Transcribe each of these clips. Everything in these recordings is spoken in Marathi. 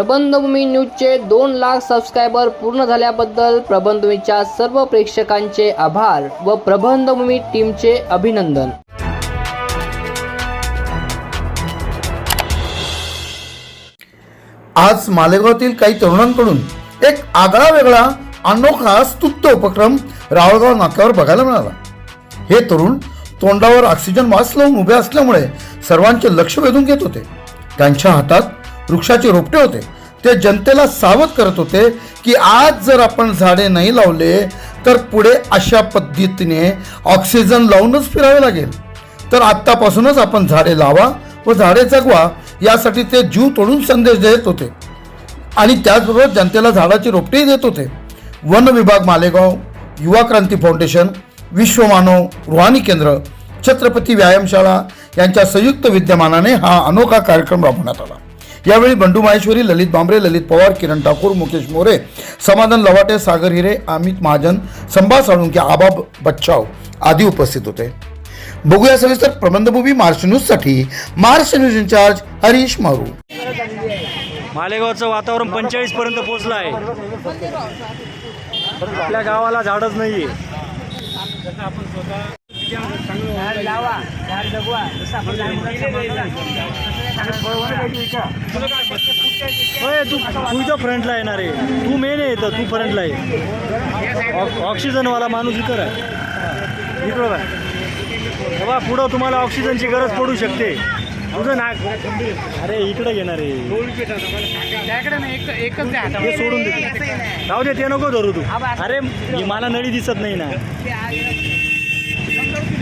प्रबंधभूमी न्यूजचे दोन लाख सबस्क्रायबर पूर्ण झाल्याबद्दल प्रबंधभूमीच्या सर्व प्रेक्षकांचे आभार व प्रबंधभूमी टीमचे अभिनंदन. आज मालेगावातील काही तरुणांकडून एक आगळा वेगळा अनोखा स्तुत्त उपक्रम रावळगाव नाक्यावर बघायला मिळाला. हे तरुण तोंडावर ऑक्सिजन मास्क लावून उभे असल्यामुळे सर्वांचे लक्ष वेधून घेत होते. त्यांच्या हातात वृक्षाचे रोपटे होते. ते जनतेला सावध करत होते की आज जर आपण झाडे नाही लावले तर पुढे अशा पद्धतीने ऑक्सिजन लावूनच फिरावे लागेल. तर आत्तापासूनच आपण झाडे लावा व झाडे जगवा यासाठी ते जीव तोडून संदेश देत होते. आणि त्याचबरोबर जनतेला झाडाची रोपटेही देत होते. वन विभाग मालेगाव युवा क्रांती फाउंडेशन विश्वमानव रुहानी केंद्र छत्रपती व्यायामशाळा यांच्या संयुक्त विद्यमानाने हा अनोखा कार्यक्रम राबवण्यात आला. यावेळी बंडू माहेश्वरी ललित बांबरे ललित पवार किरण ठाकूर मुकेश मोरे समाधान लवाटे सागर हिरे अमित महाजन संभा साळुंके आबा बच्चाव आदी उपस्थित होते. बघूया सविस्तर प्रबंधभूमी महाराष्ट्र न्यूजसाठी महाराष्ट्र न्यूज इंचार्ज हरीश मारू. मालेगावचं वातावरण पंचेचाळीस पर्यंत पोहोचलं आहे. आपल्या गावाला झाडच नाहीये. होय तू तू इथं फ्रंटला येणार आहे. तू मेन आहे इथं तू फ्रंटला आहे ऑक्सिजनवाला माणूस इकडं आहे इकडं बाबा पुढं तुम्हाला ऑक्सिजनची गरज पडू शकते. तुझं नाक. अरे इकडे घेणार आहे. हे सोडून दे. जाऊ दे ते नको धरू तू. अरे मला नळी दिसत नाही ना.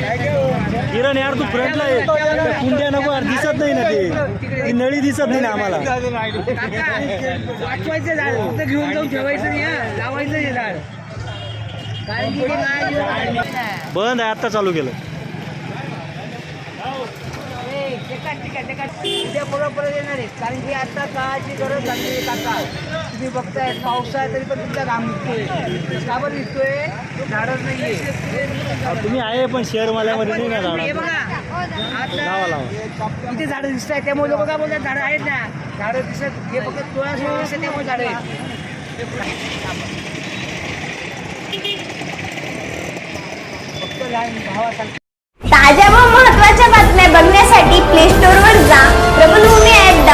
किरण यार तू फ्रंटला आहे कुंड्या नको यार दिसत नाही ना ते. ती नळी दिसत नाही ना आम्हाला. वाचवायचं झाड फक्त घेऊन जाऊन ठेवायचं नाही. लावायचं झाड. बंद आहे आत्ता चालू केलं. उद्या येणार आहे कारण की आता काळाची गरज लागली काकाळ तुम्ही बघताय पाऊस आहे तरी पण तुमचा घाम निघतोय. काबर निघतोय? झाडच नाहीये. तुम्ही आहे पण नाही झाड. दिसत आहे त्यामुळे लोक काय बोलतात झाड आहेत ना. झाड दिसत हे फक्त तुळा दिसत त्यामुळे झाड ताज्या व महत्त्वाच्या बातम्या बघण्यासाठी प्ले स्टोर